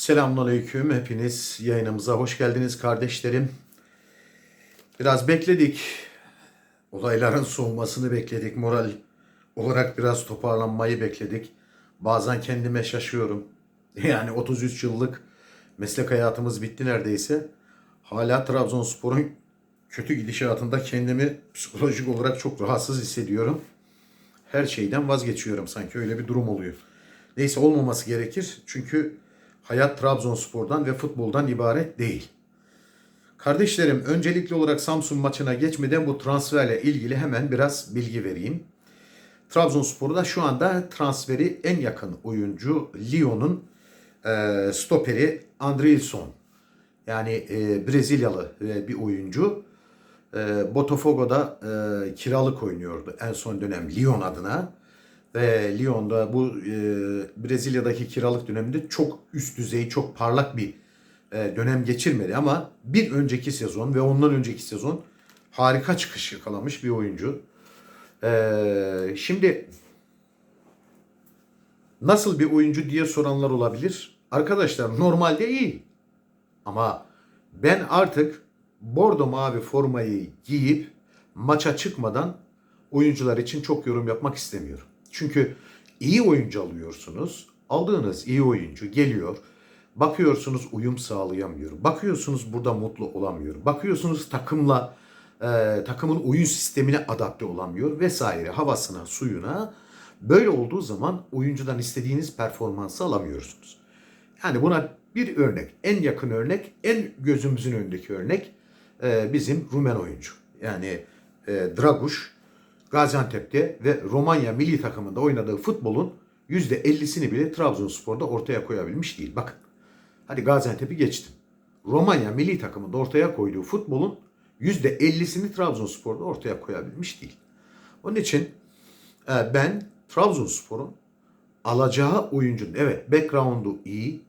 Selamünaleyküm. Hepiniz yayınımıza hoş geldiniz kardeşlerim. Biraz bekledik. Olayların soğumasını bekledik. Moral olarak biraz toparlanmayı bekledik. Bazen kendime şaşıyorum. Yani 33 yıllık meslek hayatımız bitti neredeyse. Hala Trabzonspor'un kötü gidişatında kendimi psikolojik olarak çok rahatsız hissediyorum. Her şeyden vazgeçiyorum sanki öyle bir durum oluyor. Neyse olmaması gerekir. Çünkü hayat Trabzonspor'dan ve futboldan ibaret değil. Kardeşlerim öncelikli olarak Samsun maçına geçmeden bu transferle ilgili hemen biraz bilgi vereyim. Trabzonspor'da şu anda transferi en yakın oyuncu Lyon'un e, stoperi Andrilson. Yani e, Brezilyalı e, bir oyuncu. E, Botafogo'da e, kiralık oynuyordu en son dönem Lyon adına. Ve Lyon'da bu e, Brezilya'daki kiralık döneminde çok üst düzey, çok parlak bir e, dönem geçirmedi. Ama bir önceki sezon ve ondan önceki sezon harika çıkış yakalamış bir oyuncu. E, şimdi nasıl bir oyuncu diye soranlar olabilir. Arkadaşlar normalde iyi. Ama ben artık bordo mavi formayı giyip maça çıkmadan oyuncular için çok yorum yapmak istemiyorum. Çünkü iyi oyuncu alıyorsunuz. Aldığınız iyi oyuncu geliyor. Bakıyorsunuz uyum sağlayamıyor. Bakıyorsunuz burada mutlu olamıyor. Bakıyorsunuz takımla e, takımın oyun sistemine adapte olamıyor vesaire havasına, suyuna. Böyle olduğu zaman oyuncudan istediğiniz performansı alamıyorsunuz. Yani buna bir örnek, en yakın örnek, en gözümüzün önündeki örnek e, bizim Rumen oyuncu. Yani e, Draguş Gaziantep'te ve Romanya milli takımında oynadığı futbolun %50'sini bile Trabzonspor'da ortaya koyabilmiş değil. Bakın. Hadi Gaziantep'i geçtim. Romanya milli takımında ortaya koyduğu futbolun %50'sini Trabzonspor'da ortaya koyabilmiş değil. Onun için e, ben Trabzonspor'un alacağı oyuncunun evet background'u iyi,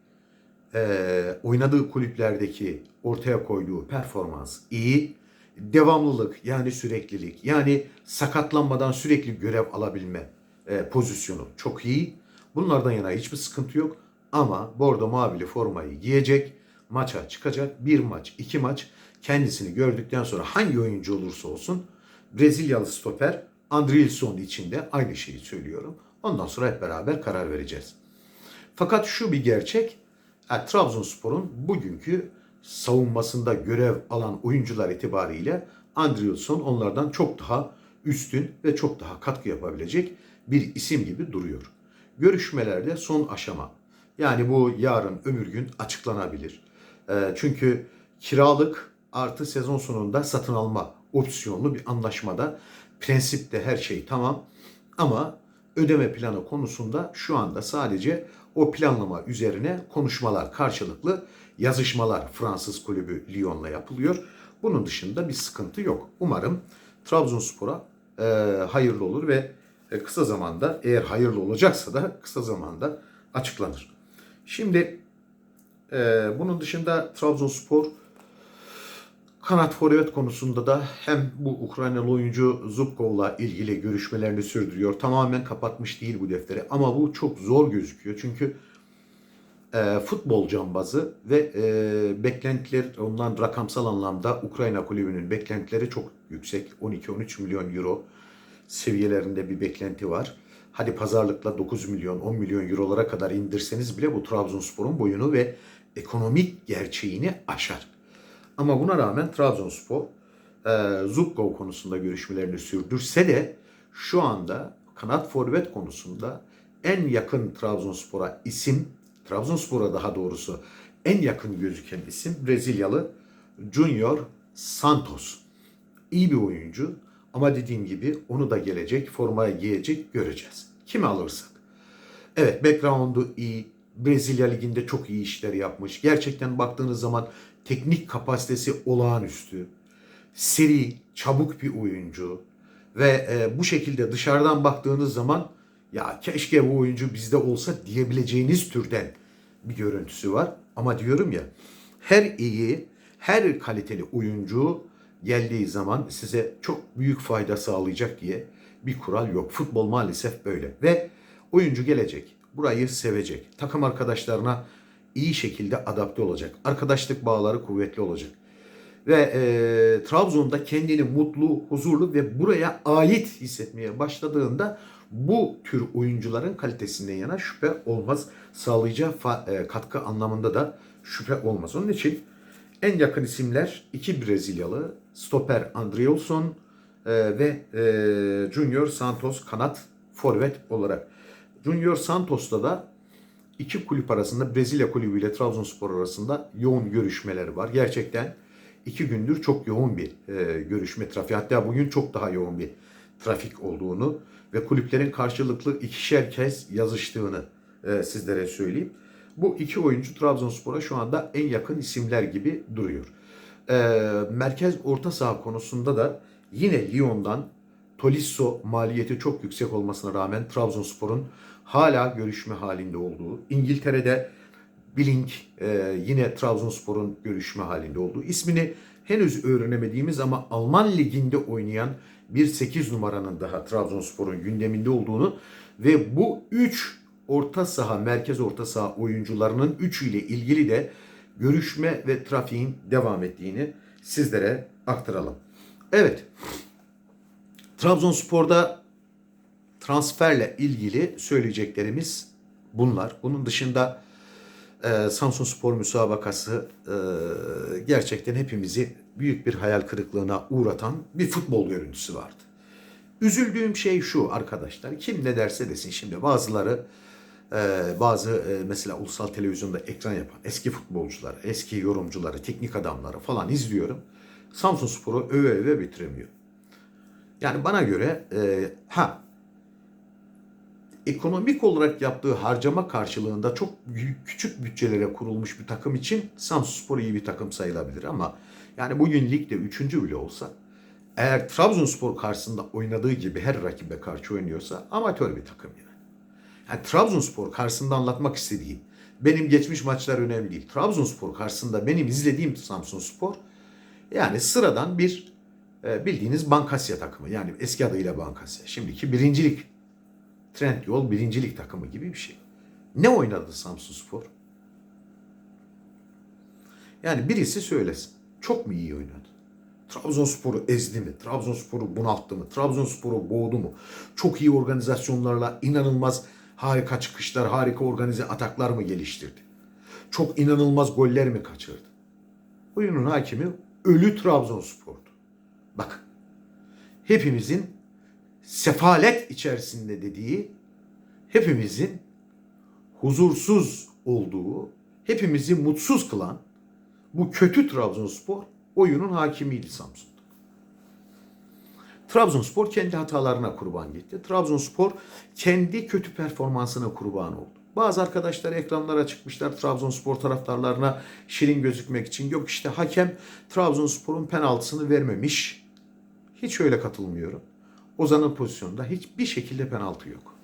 e, oynadığı kulüplerdeki ortaya koyduğu performans iyi, devamlılık yani süreklilik yani sakatlanmadan sürekli görev alabilme e, pozisyonu çok iyi. Bunlardan yana hiçbir sıkıntı yok. Ama bordo mavili formayı giyecek, maça çıkacak. Bir maç, iki maç kendisini gördükten sonra hangi oyuncu olursa olsun Brezilyalı stoper Andrilson için de aynı şeyi söylüyorum. Ondan sonra hep beraber karar vereceğiz. Fakat şu bir gerçek, e, Trabzonspor'un bugünkü savunmasında görev alan oyuncular itibariyle Andrielson onlardan çok daha üstün ve çok daha katkı yapabilecek bir isim gibi duruyor. Görüşmelerde son aşama. Yani bu yarın öbür gün açıklanabilir. E, çünkü kiralık artı sezon sonunda satın alma opsiyonlu bir anlaşmada prensipte her şey tamam ama ödeme planı konusunda şu anda sadece o planlama üzerine konuşmalar karşılıklı yazışmalar Fransız kulübü Lyon'la yapılıyor. Bunun dışında bir sıkıntı yok. Umarım Trabzonspor'a e, hayırlı olur ve e, kısa zamanda eğer hayırlı olacaksa da kısa zamanda açıklanır. Şimdi e, bunun dışında Trabzonspor kanat forvet konusunda da hem bu Ukraynalı oyuncu Zubkov'la ilgili görüşmelerini sürdürüyor. Tamamen kapatmış değil bu defteri ama bu çok zor gözüküyor. Çünkü e, futbol cambazı ve e, beklentiler ondan rakamsal anlamda Ukrayna kulübünün beklentileri çok yüksek. 12-13 milyon euro seviyelerinde bir beklenti var. Hadi pazarlıkla 9 milyon 10 milyon eurolara kadar indirseniz bile bu Trabzonspor'un boyunu ve ekonomik gerçeğini aşar. Ama buna rağmen Trabzonspor e, Zubkov konusunda görüşmelerini sürdürse de şu anda kanat forvet konusunda en yakın Trabzonspor'a isim, Trabzonspor'a daha doğrusu en yakın gözüken isim Brezilyalı Junior Santos. İyi bir oyuncu ama dediğim gibi onu da gelecek, formaya giyecek göreceğiz. Kimi alırsak. Evet background'u iyi. Brezilya Ligi'nde çok iyi işler yapmış. Gerçekten baktığınız zaman teknik kapasitesi olağanüstü. Seri, çabuk bir oyuncu. Ve e, bu şekilde dışarıdan baktığınız zaman ya keşke bu oyuncu bizde olsa diyebileceğiniz türden bir görüntüsü var. Ama diyorum ya her iyi, her kaliteli oyuncu geldiği zaman size çok büyük fayda sağlayacak diye bir kural yok. Futbol maalesef böyle. Ve oyuncu gelecek. Burayı sevecek. Takım arkadaşlarına iyi şekilde adapte olacak. Arkadaşlık bağları kuvvetli olacak. Ve e, Trabzon'da kendini mutlu, huzurlu ve buraya ait hissetmeye başladığında bu tür oyuncuların kalitesinden yana şüphe olmaz. Sağlayacağı e, katkı anlamında da şüphe olmaz. Onun için en yakın isimler iki Brezilyalı stoper Andriolson e, ve e, Junior Santos kanat forvet olarak. Junior Santos'ta da iki kulüp arasında Brezilya kulübü ile Trabzonspor arasında yoğun görüşmeler var. Gerçekten iki gündür çok yoğun bir e, görüşme trafiği. Hatta bugün çok daha yoğun bir trafik olduğunu ve kulüplerin karşılıklı ikişer kez yazıştığını e, sizlere söyleyeyim. Bu iki oyuncu Trabzonspor'a şu anda en yakın isimler gibi duruyor. E, merkez orta saha konusunda da yine Lyon'dan Tolisso maliyeti çok yüksek olmasına rağmen Trabzonspor'un hala görüşme halinde olduğu, İngiltere'de Blink e, yine Trabzonspor'un görüşme halinde olduğu, ismini henüz öğrenemediğimiz ama Alman liginde oynayan bir 8 numaranın daha Trabzonspor'un gündeminde olduğunu ve bu 3 orta saha, merkez orta saha oyuncularının üçüyle ilgili de görüşme ve trafiğin devam ettiğini sizlere aktaralım. Evet, Trabzonspor'da transferle ilgili söyleyeceklerimiz bunlar. Bunun dışında e, Samsun Spor müsabakası e, gerçekten hepimizi büyük bir hayal kırıklığına uğratan bir futbol görüntüsü vardı. Üzüldüğüm şey şu arkadaşlar. Kim ne derse desin şimdi bazıları e, bazı e, mesela ulusal televizyonda ekran yapan eski futbolcular, eski yorumcuları, teknik adamları falan izliyorum. Samsun Spor'u öve öve bitiremiyor. Yani bana göre e, ha ekonomik olarak yaptığı harcama karşılığında çok küçük bütçelere kurulmuş bir takım için Samsunspor iyi bir takım sayılabilir ama yani bugün ligde üçüncü bile olsa eğer Trabzonspor karşısında oynadığı gibi her rakibe karşı oynuyorsa amatör bir takım yani. Yani Trabzonspor karşısında anlatmak istediğim benim geçmiş maçlar önemli değil. Trabzonspor karşısında benim izlediğim Samsunspor yani sıradan bir e, bildiğiniz Bankasya takımı. Yani eski adıyla Bankasya. Şimdiki birincilik Trendyol birincilik takımı gibi bir şey. Ne oynadı Samsunspor? Yani birisi söylesin. Çok mu iyi oynadı? Trabzonspor'u ezdi mi? Trabzonspor'u bunalttı mı? Trabzonspor'u boğdu mu? Çok iyi organizasyonlarla inanılmaz harika çıkışlar, harika organize ataklar mı geliştirdi? Çok inanılmaz goller mi kaçırdı? Oyunun hakimi ölü Trabzonspor'du. Bak hepimizin sefalet içerisinde dediği, hepimizin huzursuz olduğu, hepimizi mutsuz kılan bu kötü Trabzonspor oyunun hakimiydi Samsun'da. Trabzonspor kendi hatalarına kurban gitti. Trabzonspor kendi kötü performansına kurban oldu. Bazı arkadaşlar ekranlara çıkmışlar Trabzonspor taraftarlarına şirin gözükmek için. Yok işte hakem Trabzonspor'un penaltısını vermemiş. Hiç öyle katılmıyorum. Ozan'ın pozisyonunda hiçbir şekilde penaltı yok.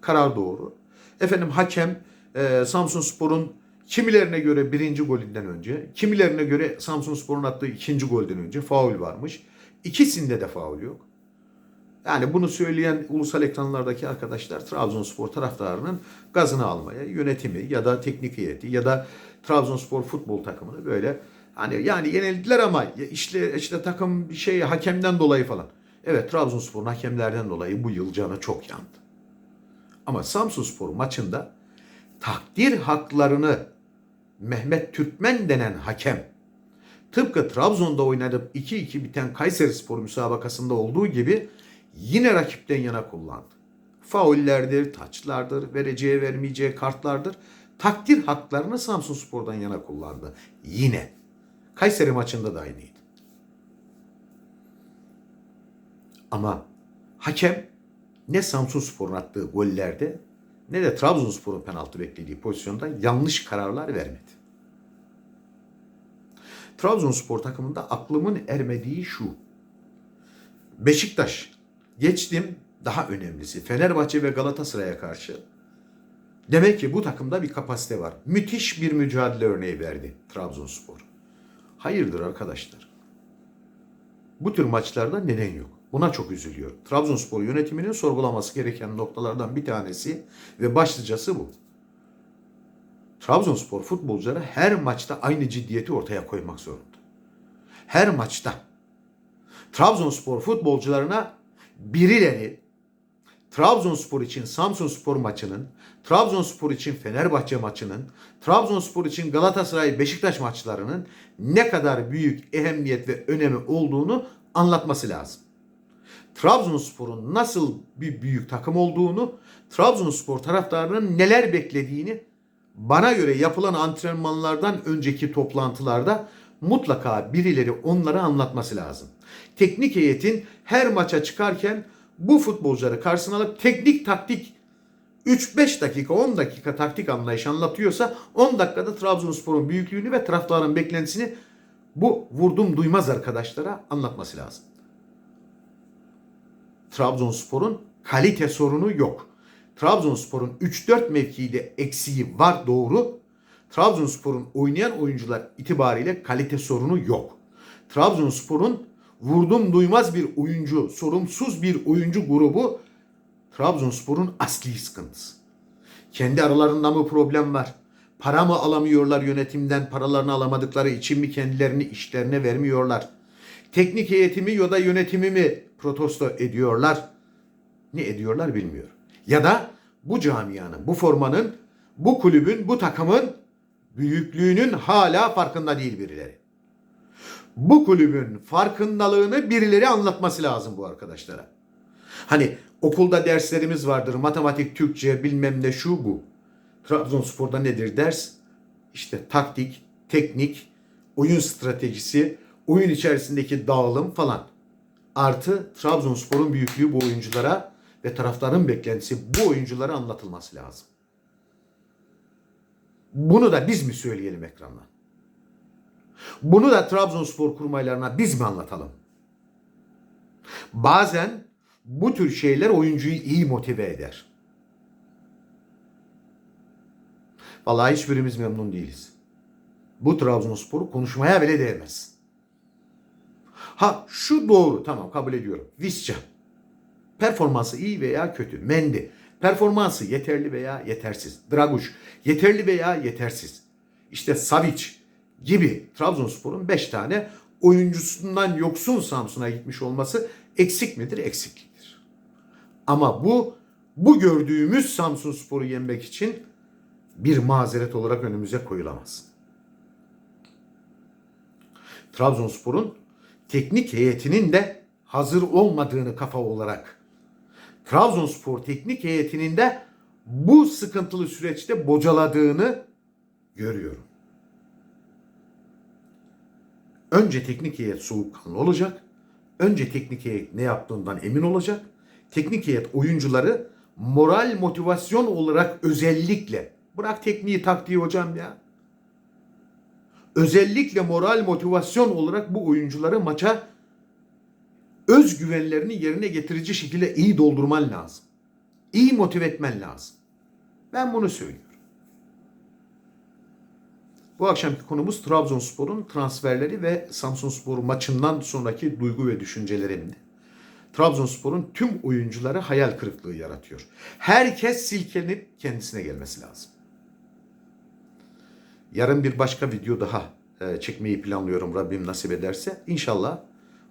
Karar doğru. Efendim hakem e, Samsun Spor'un kimilerine göre birinci golünden önce, kimilerine göre Samsun Spor'un attığı ikinci golden önce faul varmış. İkisinde de faul yok. Yani bunu söyleyen ulusal ekranlardaki arkadaşlar Trabzonspor taraftarının gazını almaya, yönetimi ya da teknik heyeti ya da Trabzonspor futbol takımını böyle hani yani yenildiler ama işte işte takım şey hakemden dolayı falan. Evet Trabzonspor'un hakemlerden dolayı bu yıl canı çok yandı. Ama Samsunspor maçında takdir haklarını Mehmet Türkmen denen hakem tıpkı Trabzon'da oynanıp 2-2 biten Kayseri Spor müsabakasında olduğu gibi yine rakipten yana kullandı. Faullerdir, taçlardır, vereceği vermeyeceği kartlardır. Takdir haklarını Samsun Spor'dan yana kullandı. Yine. Kayseri maçında da aynıydı. Ama hakem ne Samsun Spor'un attığı gollerde ne de Trabzonspor'un penaltı beklediği pozisyonda yanlış kararlar vermedi. Trabzonspor takımında aklımın ermediği şu. Beşiktaş geçtim daha önemlisi Fenerbahçe ve Galatasaray'a karşı demek ki bu takımda bir kapasite var. Müthiş bir mücadele örneği verdi Trabzonspor. Hayırdır arkadaşlar? Bu tür maçlarda neden yok? Buna çok üzülüyorum. Trabzonspor yönetiminin sorgulaması gereken noktalardan bir tanesi ve başlıcası bu. Trabzonspor futbolcuları her maçta aynı ciddiyeti ortaya koymak zorunda. Her maçta. Trabzonspor futbolcularına birileri Trabzonspor için Samsunspor maçının, Trabzonspor için Fenerbahçe maçının, Trabzonspor için Galatasaray Beşiktaş maçlarının ne kadar büyük ehemmiyet ve önemi olduğunu anlatması lazım. Trabzonspor'un nasıl bir büyük takım olduğunu, Trabzonspor taraftarının neler beklediğini bana göre yapılan antrenmanlardan önceki toplantılarda mutlaka birileri onlara anlatması lazım. Teknik heyetin her maça çıkarken bu futbolcuları karşısına alıp teknik taktik 3-5 dakika 10 dakika taktik anlayış anlatıyorsa 10 dakikada Trabzonspor'un büyüklüğünü ve taraftarın beklentisini bu vurdum duymaz arkadaşlara anlatması lazım. Trabzonspor'un kalite sorunu yok. Trabzonspor'un 3-4 mevkide eksiği var doğru. Trabzonspor'un oynayan oyuncular itibariyle kalite sorunu yok. Trabzonspor'un vurdum duymaz bir oyuncu, sorumsuz bir oyuncu grubu Trabzonspor'un asli sıkıntısı. Kendi aralarında mı problem var? Para mı alamıyorlar yönetimden? Paralarını alamadıkları için mi kendilerini işlerine vermiyorlar? Teknik heyetimi ya da yönetimi mi protesto ediyorlar? Ne ediyorlar bilmiyorum. Ya da bu camianın, bu formanın, bu kulübün, bu takımın büyüklüğünün hala farkında değil birileri. Bu kulübün farkındalığını birileri anlatması lazım bu arkadaşlara. Hani okulda derslerimiz vardır. Matematik, Türkçe, bilmem ne şu bu. Trabzonspor'da nedir ders? İşte taktik, teknik, oyun stratejisi, oyun içerisindeki dağılım falan. Artı Trabzonspor'un büyüklüğü bu oyunculara ve taraftarın beklentisi bu oyunculara anlatılması lazım. Bunu da biz mi söyleyelim ekrandan? Bunu da Trabzonspor kurmaylarına biz mi anlatalım? Bazen bu tür şeyler oyuncuyu iyi motive eder. Vallahi hiçbirimiz memnun değiliz. Bu Trabzonspor'u konuşmaya bile değmez. Ha şu doğru tamam kabul ediyorum. Visca. Performansı iyi veya kötü. Mendi. Performansı yeterli veya yetersiz. Draguş. Yeterli veya yetersiz. İşte Savic gibi Trabzonspor'un 5 tane oyuncusundan yoksun Samsun'a gitmiş olması eksik midir? Eksikliktir. Ama bu bu gördüğümüz Samsun Spor'u yenmek için bir mazeret olarak önümüze koyulamaz. Trabzonspor'un teknik heyetinin de hazır olmadığını kafa olarak Trabzonspor teknik heyetinin de bu sıkıntılı süreçte bocaladığını görüyorum. Önce teknik heyet soğukkanlı olacak. Önce teknik heyet ne yaptığından emin olacak. Teknik heyet oyuncuları moral motivasyon olarak özellikle bırak tekniği taktiği hocam ya. Özellikle moral motivasyon olarak bu oyuncuları maça özgüvenlerini yerine getirici şekilde iyi doldurman lazım. İyi motive etmen lazım. Ben bunu söylüyorum. Bu akşamki konumuz Trabzonspor'un transferleri ve Samsunspor maçından sonraki duygu ve düşüncelerimdi. Trabzonspor'un tüm oyuncuları hayal kırıklığı yaratıyor. Herkes silkelenip kendisine gelmesi lazım. Yarın bir başka video daha e, çekmeyi planlıyorum Rabbim nasip ederse. İnşallah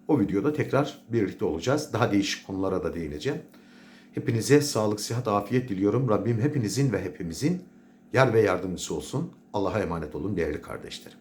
o videoda tekrar birlikte olacağız. Daha değişik konulara da değineceğim. Hepinize sağlık, sıhhat, afiyet diliyorum. Rabbim hepinizin ve hepimizin yar ve yardımcısı olsun. Allah'a emanet olun değerli kardeşlerim.